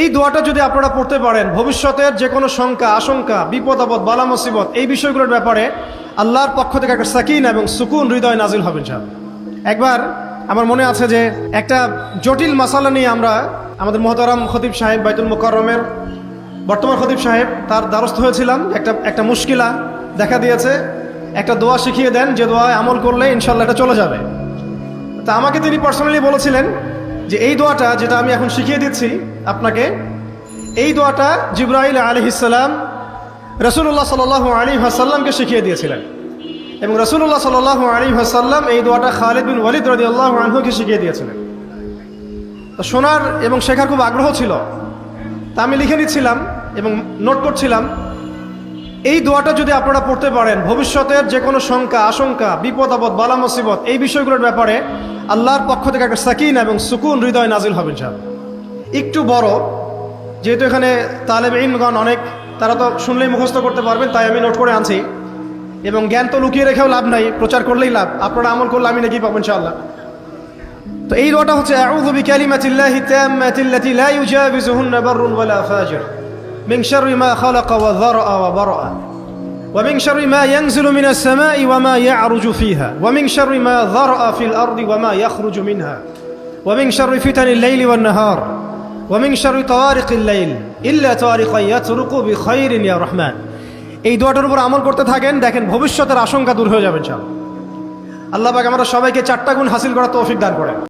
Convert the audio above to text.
এই দোয়াটা যদি আপনারা পড়তে পারেন, ভবিষ্যতের যে কোনো শঙ্কা, আশঙ্কা, বিপদ, আপদ, বালা, মুসিবত, এই বিষয়গুলোর ব্যাপারে আল্লাহর পক্ষ থেকে একটা সাকিন এবং সুকুন হৃদয় নাজিল হবেন সাহেব একবার আমার মনে আছে যে একটা জটিল মাসালা নিয়ে আমরা আমাদের মহতারাম খতিব সাহেব বাইতুল মোকাররমের, বর্তমান খতিব সাহেব, তার দ্বারস্থ হয়েছিলাম। একটা একটা মুশকিলা দেখা দিয়েছে। একটা দোয়া শিখিয়ে দেন, যে দোয়ায় আমল করলে ইনশাল্লাহ এটা চলে যাবে। তা আমাকে তিনি পার্সোনালি বলেছিলেন যে এই দোয়াটা যেটা আমি এখন শিখিয়ে দিচ্ছি আপনাকে, এই দোয়াটা জিব্রাইল আলহিসাল্লাম রসুল্লাহ সাল আলী হাসাল্লামকে শিখিয়ে দিয়েছিলেন। এবং রসুল্লাহ সাল আলী হাসাল্লাম এই দোয়াটা খালিদ বিন ওয়ালিদ রদি আল্লাহ আনহুকে শিখিয়ে দিয়েছিলেন। তো শোনার এবং শেখার খুব আগ্রহ ছিল। তা আমি লিখে নিচ্ছিলাম এবং নোট করছিলাম। এই দোয়াটা যদি আপনারা পড়তে পারেন, ভবিষ্যতের যে কোনো শঙ্কা, আশঙ্কা, বিপদ, আপদ, বালা, মুসিবত এই বিষয়গুলোর ব্যাপারে আল্লাহর পক্ষ থেকে একটা সাকিন এবং সুকুন হৃদয় নাজিল হবেন সাহেব একটু বড়, যেহেতু এখানে তালেব ইনগণ অনেক, তারা তো শুনলেই মুখস্থ করতে পারবেন, তাই আমি নোট করে আনছি। এবং জ্ঞান তো লুকিয়ে রেখেও লাভ নাই, প্রচার করলেই লাভ। আপনারা আমল করলে আমি নাকি পাবো, ইনশাআল্লাহ। তো এই দোয়াটা হচ্ছে, আউযু বিকালিমাতিল্লাহি তাম্মাতিল্লাতি লা ইউজাবিজুহুন্না বাররুন ওয়ালা ফাজির মিন শাররি মা খালাকা ওয়া যারআ ওয়া বারআ। ومن شر ما ينزل من السماء وما يعرج فيها ومن شر ما ذرأ في الأرض وما يخرج منها ومن شر فتن الليل والنهار ومن شر طوارق الليل إلا طارقا يطرق بخير يا رحمن এই দোয়াটার উপর আমল করতে থাকেন দেখেন ভবিষ্যতের আশঙ্কা দূর হয়ে যাবে ইনশাআল্লাহ আল্লাহ পাক আমরা সবাইকে চারটা গুণ হাসিল করার তৌফিক দান করেন